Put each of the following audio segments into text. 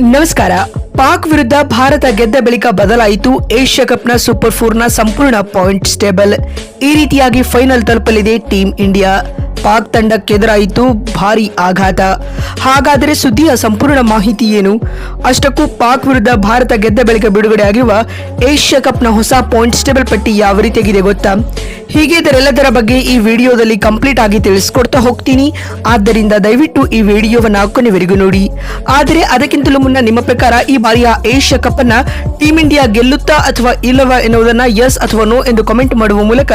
ನಮಸ್ಕಾರ. ಪಾಕ್ ವಿರುದ್ಧ ಭಾರತ ಗೆದ್ದ ಬಳಿಕ ಬದಲಾಯಿತು ಏಷ್ಯಾ ಕಪ್ನ ಸೂಪರ್ ಫೋರ್ನ ಸಂಪೂರ್ಣ ಪಾಯಿಂಟ್ ಟೇಬಲ್. ಈ ರೀತಿಯಾಗಿ ಫೈನಲ್ ತಲುಪಲಿದೆ ಟೀಂ ಇಂಡಿಯಾ. ಪಾಕ್ ತಂಡಕ್ಕೆ ಎದುರಾಯಿತು ಭಾರಿ ಆಘಾತ. ಹಾಗಾದರೆ ಸುದ್ದಿಯ ಸಂಪೂರ್ಣ ಮಾಹಿತಿ ಏನು? ಅಷ್ಟಕ್ಕೂ ಪಾಕ್ ವಿರುದ್ಧ ಭಾರತ ಗೆದ್ದ ಬಳಿಕ ಬಿಡುಗಡೆಯಾಗಿರುವ ಏಷ್ಯಾ ಕಪ್ನ ಹೊಸ ಪಾಯಿಂಟ್ಸ್ ಟೇಬಲ್ ಪಟ್ಟಿ ಯಾವ ರೀತಿಯಾಗಿದೆ ಗೊತ್ತಾ? ಹೀಗೆ ಇದರೆಲ್ಲದರ ಬಗ್ಗೆ ಈ ವಿಡಿಯೋದಲ್ಲಿ ಕಂಪ್ಲೀಟ್ ಆಗಿ ತಿಳಿಸ್ಕೊಡ್ತಾ ಹೋಗ್ತೀನಿ. ಆದ್ದರಿಂದ ದಯವಿಟ್ಟು ಈ ವಿಡಿಯೋವನ್ನು ಕೊನೆವರೆಗೂ ನೋಡಿ. ಆದರೆ ಅದಕ್ಕಿಂತಲೂ ಮುನ್ನ ನಿಮ್ಮ ಪ್ರಕಾರ ಈ ಬಾರಿಯ ಏಷ್ಯಾ ಕಪ್ ಅನ್ನ ಟೀಂ ಇಂಡಿಯಾ ಗೆಲ್ಲುತ್ತಾ ಅಥವಾ ಇಲ್ಲವಾ ಎನ್ನುವುದನ್ನ ಎಸ್ ಅಥವಾ ನೋ ಎಂದು ಕಮೆಂಟ್ ಮಾಡುವ ಮೂಲಕ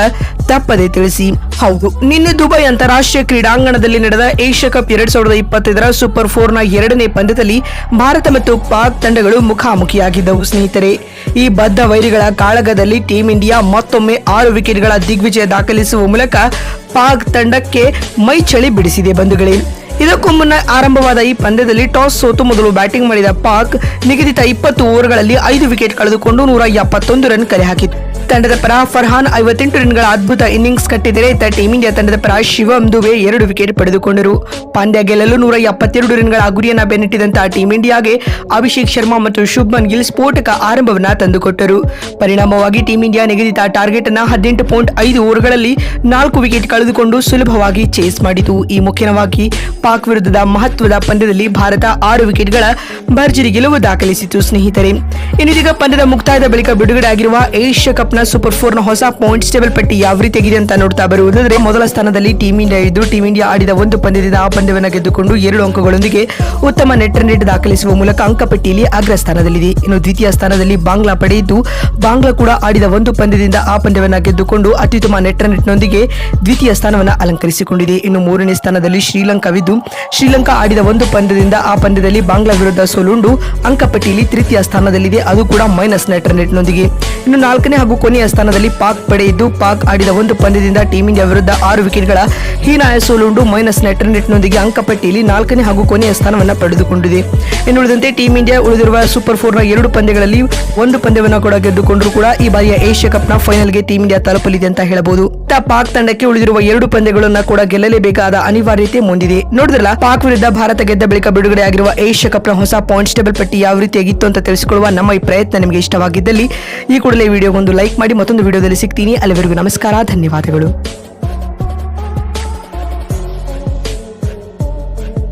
ತಪ್ಪದೆ ತಿಳಿಸಿ. ಹೌದು. ನಿನ್ನೆ ದುಬೈ ಅಂತಾರಾಷ್ಟ್ರೀಯ ಕ್ರೀಡಾಂಗಣದಲ್ಲಿ ನಡೆದ ಏಷ್ಯಾ ಕಪ್ ಎರಡ್ ಸಾವಿರದ ಇಪ್ಪತ್ತೈದರ ಸೂಪರ್ ಫೋರ್ನ ಎರಡನೇ ಪಂದ್ಯದಲ್ಲಿ ಭಾರತ ಮತ್ತು ಪಾಕ್ ತಂಡಗಳು ಮುಖಾಮುಖಿಯಾಗಿದ್ದವು. ಸ್ನೇಹಿತರೆ, ಈ ಬದ್ಧ ವೈರಿಗಳ ಕಾಳಗದಲ್ಲಿ ಟೀಂ ಇಂಡಿಯಾ ಮತ್ತೊಮ್ಮೆ ಆರು ವಿಕೆಟ್ಗಳ ದಿಗ್ವಿಜಯ ದಾಖಲಿಸುವ ಮೂಲಕ ಪಾಕ್ ತಂಡಕ್ಕೆ ಮೈ ಚಳಿ ಬಿಡಿಸಿದೆ ಬಂಧುಗಳೇ. ಇದಕ್ಕೂ ಮುನ್ನ ಆರಂಭವಾದ ಈ ಪಂದ್ಯದಲ್ಲಿ ಟಾಸ್ ಸೋತು ಮೊದಲು ಬ್ಯಾಟಿಂಗ್ ಮಾಡಿದ ಪಾಕ್ ನಿಗದಿತ ಇಪ್ಪತ್ತು ಓವರ್ಗಳಲ್ಲಿ ಐದು ವಿಕೆಟ್ ಕಳೆದುಕೊಂಡು ನೂರ ಎಪ್ಪತ್ತೊಂದು ರನ್ ಕಲೆ ಹಾಕಿತು ತಂಡದ ಪರ ಫರ್ಹಾನ್ ಐವತ್ತೆಂಟು ರನ್ಗಳ ಅದ್ಭುತ ಇನ್ನಿಂಗ್ಸ್ ಕಟ್ಟಿದರೆ ಇತ್ತ ಟೀಂ ಇಂಡಿಯಾ ತಂಡದ ಪರ ಶಿವಂ ದುಬೆ ಎರಡು ವಿಕೆಟ್ ಪಡೆದುಕೊಂಡರು. ಪಂದ್ಯ ಗೆಲ್ಲಲು ನೂರ ಎಪ್ಪತ್ತೆರಡು ರನ್ಗಳ ಗುರಿಯನ್ನ ಬೆನ್ನಟ್ಟಿದಂತಹ ಟೀಂ ಇಂಡಿಯಾಗೆ ಅಭಿಷೇಕ್ ಶರ್ಮಾ ಮತ್ತು ಶುಭ್ಮನ್ ಗಿಲ್ ಸ್ಫೋಟಕ ಆರಂಭವನ್ನ ತಂದುಕೊಟ್ಟರು. ಪರಿಣಾಮವಾಗಿ ಟೀಂ ಇಂಡಿಯಾ ನಿಗದಿತ ಟಾರ್ಗೆಟ್ ಅನ್ನು ಹದಿನೆಂಟು ಪಾಯಿಂಟ್ ಐದು ಓವರ್ಗಳಲ್ಲಿ ನಾಲ್ಕು ವಿಕೆಟ್ ಕಳೆದುಕೊಂಡು ಸುಲಭವಾಗಿ ಚೇಸ್ ಮಾಡಿತು. ಈ ಮುಖ್ಯವಾಗಿ ಪಾಕ್ ವಿರುದ್ಧದ ಮಹತ್ವದ ಪಂದ್ಯದಲ್ಲಿ ಭಾರತ ಆರು ವಿಕೆಟ್ಗಳ ಭರ್ಜರಿ ಗೆಲುವು ದಾಖಲಿಸಿತು, ಸ್ನೇಹಿತರೆ. ಇನ್ನಿದೀಗ ಪಂದ್ಯದ ಮುಕ್ತಾಯದ ಬಳಿಕ ಬಿಡುಗಡೆ ಆಗಿರುವ ಏಷ್ಯಾ ಕಪ್ನ ಸೂಪರ್ ಫೋರ್ನ ಹೊಸ ಪಾಯಿಂಟ್ಸ್ ಟೇಬಲ್ ಪಟ್ಟಿ ಯಾವ ರೀತಿ ಆಗಿದೆ ಅಂತ ನೋಡ್ತಾ ಬರುವುದಾದರೆ, ಮೊದಲ ಸ್ಥಾನದಲ್ಲಿ ಟೀಂ ಇಂಡಿಯಾ ಇದ್ದು ಟೀಂ ಇಂಡಿಯಾ ಆಡಿದ ಒಂದು ಪಂದ್ಯದಿಂದ ಆ ಪಂದ್ಯವನ್ನು ಗೆದ್ದುಕೊಂಡು ಎರಡು ಅಂಕಗಳೊಂದಿಗೆ ಉತ್ತಮ ನೆಟ್ ರೇಟ್ ದಾಖಲಿಸುವ ಮೂಲಕ ಅಂಕಪಟ್ಟಿಯಲ್ಲಿ ಅಗ್ರ ಸ್ಥಾನದಲ್ಲಿದೆ. ಇನ್ನು ದ್ವಿತೀಯ ಸ್ಥಾನದಲ್ಲಿ ಬಾಂಗ್ಲಾ ಪಡೆಯಿದ್ದು ಬಾಂಗ್ಲಾ ಕೂಡ ಆಡಿದ ಒಂದು ಪಂದ್ಯದಿಂದ ಆ ಪಂದ್ಯವನ್ನು ಗೆದ್ದುಕೊಂಡು ಅತ್ಯುತ್ತಮ ನೆಟ್ ರನ್ ರೇಟ್ನೊಂದಿಗೆ ದ್ವಿತೀಯ ಸ್ಥಾನವನ್ನು ಅಲಂಕರಿಸಿಕೊಂಡಿದೆ. ಇನ್ನು ಮೂರನೇ ಸ್ಥಾನದಲ್ಲಿ ಶ್ರೀಲಂಕಾವಿದ್ದು ಶ್ರೀಲಂಕಾ ಆಡಿದ ಒಂದು ಪಂದ್ಯದಿಂದ ಆ ಪಂದ್ಯದಲ್ಲಿ ಬಾಂಗ್ಲಾ ವಿರುದ್ಧ ಸೋಲುಂಡು. ಅಂಕಪಟ್ಟಿಯಲ್ಲಿ ತೃತೀಯ ಸ್ಥಾನದಲ್ಲಿದೆ. ಅದು ಕೂಡ ಮೈನಸ್ ನೆಟ್ ರೇಟ್ನೊಂದಿಗೆ ಇನ್ನು ನಾಲ್ಕನೇ ಹಾಗೂ ಕೊನೆಯ ಸ್ಥಾನದಲ್ಲಿ ಪಾಕ್ ಪಡೆ ಇದ್ದು, ಪಾಕ್ ಆಡಿದ ಒಂದು ಪಂದ್ಯದಿಂದ ಟೀಂ ಇಂಡಿಯಾ ವಿರುದ್ಧ ಆರು ವಿಕೆಟ್ಗಳ ಹೀನಾಯ ಸೋಲುಂಡು ಮೈನಸ್ ನೆಟ್ ರೇಟ್ನೊಂದಿಗೆ ಅಂಕಪಟ್ಟಿಯಲ್ಲಿ ನಾಲ್ಕನೇ ಹಾಗೂ ಕೊನೆಯ ಸ್ಥಾನವನ್ನು ಪಡೆದುಕೊಂಡಿದೆ. ಇನ್ನು ಉಳಿದಂತೆ ಟೀಂ ಇಂಡಿಯಾ ಉಳಿದಿರುವ ಸೂಪರ್ ಫೋರ್ನ ಎರಡು ಪಂದ್ಯಗಳಲ್ಲಿ ಒಂದು ಪಂದ್ಯವನ್ನು ಕೂಡ ಗೆದ್ದುಕೊಂಡರೂ ಕೂಡ ಈ ಬಾರಿಯ ಏಷ್ಯಾ ಕಪ್ನ ಫೈನಲ್ಗೆ ಟೀಂ ಇಂಡಿಯಾ ತಲುಪಲಿದೆ ಅಂತ ಹೇಳಬಹುದು. ಪಾಕ್ ತಂಡಕ್ಕೆ ಉಳಿದಿರುವ ಎರಡು ಪಂದ್ಯಗಳನ್ನ ಕೂಡ ಗೆಲ್ಲಲೇಬೇಕಾದ ಅನಿವಾರ್ಯತೆ ಮುಂದಿದೆ. ನೋಡಿದ್ರಲ್ಲ, ಪಾಕ್ ವಿರುದ್ಧ ಭಾರತ ಗೆದ್ದ ಬಳಿಕ ಬಿಡುಗಡೆಯಾಗಿರುವ ಏಷ್ಯಾ ಕಪ್ನ ಹೊಸ ಪಾಯಿಂಟ್ಸ್ ಟೇಬಲ್ ಪಟ್ಟಿ ಯಾವ ರೀತಿಯಾಗಿತ್ತು ಅಂತ ತಿಳಿಸಿಕೊಳ್ಳುವ ನಮ್ಮ ಈ ಪ್ರಯತ್ನ ನಿಮಗೆ ಇಷ್ಟವಾಗಿದ್ದಲ್ಲಿ, ಈ ಕೂಡಲೇ ವಿಡಿಯೋಗೊಂದು ಲೈಕ್ ಮಾಡಿ ಮತ್ತೊಂದು ವಿಡಿಯೋದಲ್ಲಿ ಸಿಗ್ತೀನಿ. ಅಲ್ಲಿವರೆಗೂ ನಮಸ್ಕಾರ, ಧನ್ಯವಾದಗಳು.